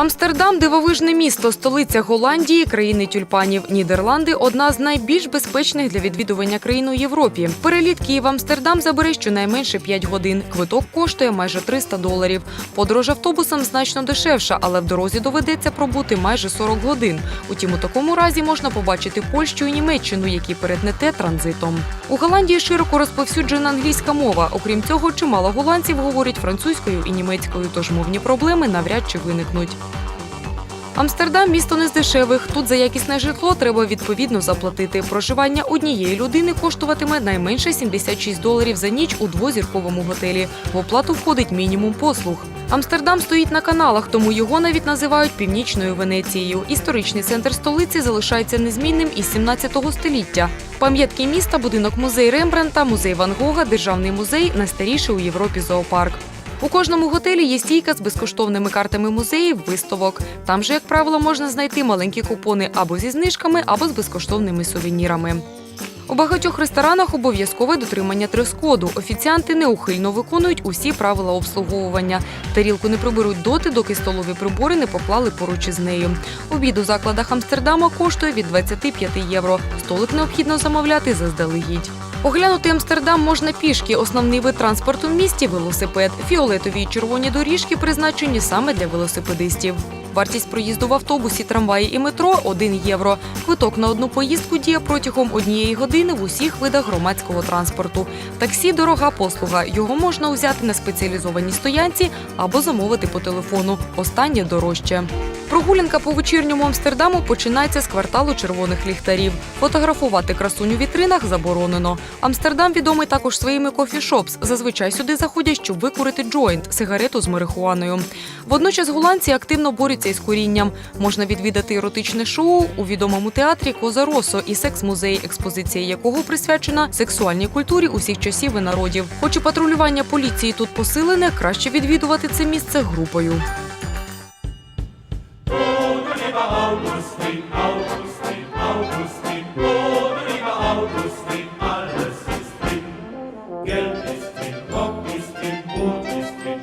Амстердам дивовижне місто, столиця Голландії, країни тюльпанів. Нідерланди одна з найбільш безпечних для відвідування країн у Європі. Переліт Київ-Амстердам забере щонайменше 5 годин. Квиток коштує майже 300 доларів. Подорож автобусом значно дешевша, але в дорозі доведеться пробути майже 40 годин. Утім, у такому разі можна побачити Польщу і Німеччину, які перетнете транзитом. У Голландії широко розповсюджена англійська мова. Окрім цього, чимало голландців говорять французькою і німецькою, тож мовні проблеми навряд чи виникнуть. Амстердам місто не з дешевих. Тут за якісне житло треба відповідно заплатити. Проживання однієї людини коштуватиме найменше 76 доларів за ніч у двозірковому готелі. В оплату входить мінімум послуг. Амстердам стоїть на каналах, тому його навіть називають північною Венецією. Історичний центр столиці залишається незмінним із 17 століття. Пам'ятки міста, будинок музей Рембранта, музей Ван Гога, державний музей, найстаріший у Європі зоопарк. У кожному готелі є стійка з безкоштовними картами музеїв, виставок. Там же, як правило, можна знайти маленькі купони або зі знижками, або з безкоштовними сувенірами. У багатьох ресторанах обов'язкове дотримання дрес-коду. Офіціанти неухильно виконують усі правила обслуговування. Тарілку не приберуть доти, доки столові прибори не поклали поруч із нею. Обід у закладах Амстердама коштує від 25 євро. Столик необхідно замовляти заздалегідь. Оглянути Амстердам можна пішки. Основний вид транспорту в місті велосипед. Фіолетові й червоні доріжки призначені саме для велосипедистів. Вартість проїзду в автобусі, трамваї і метро 1 євро. Квиток на одну поїздку діє протягом однієї години в усіх видах громадського транспорту. Таксі дорога послуга. Його можна взяти на спеціалізованій стоянці або замовити по телефону. Останнє дорожче. Прогулянка по вечірньому Амстердаму починається з кварталу червоних ліхтарів. Фотографувати красуню вітринах заборонено. Амстердам відомий також своїми кофішопс. Зазвичай сюди заходять, щоб викурити джойнт сигарету з марихуаною. Водночас голландці активно борються із курінням. Можна відвідати еротичне шоу у відомому театрі Коза Росо і секс-музей, експозиція якого присвячена сексуальній культурі усіх часів і народів. Хоч і патрулювання поліції тут посилене, краще відвідувати це місце групою. Augustin, Augustin, Augustin, oh du lieber Augustin, alles ist drin. Geld ist drin, Rock ist drin, Brot ist drin,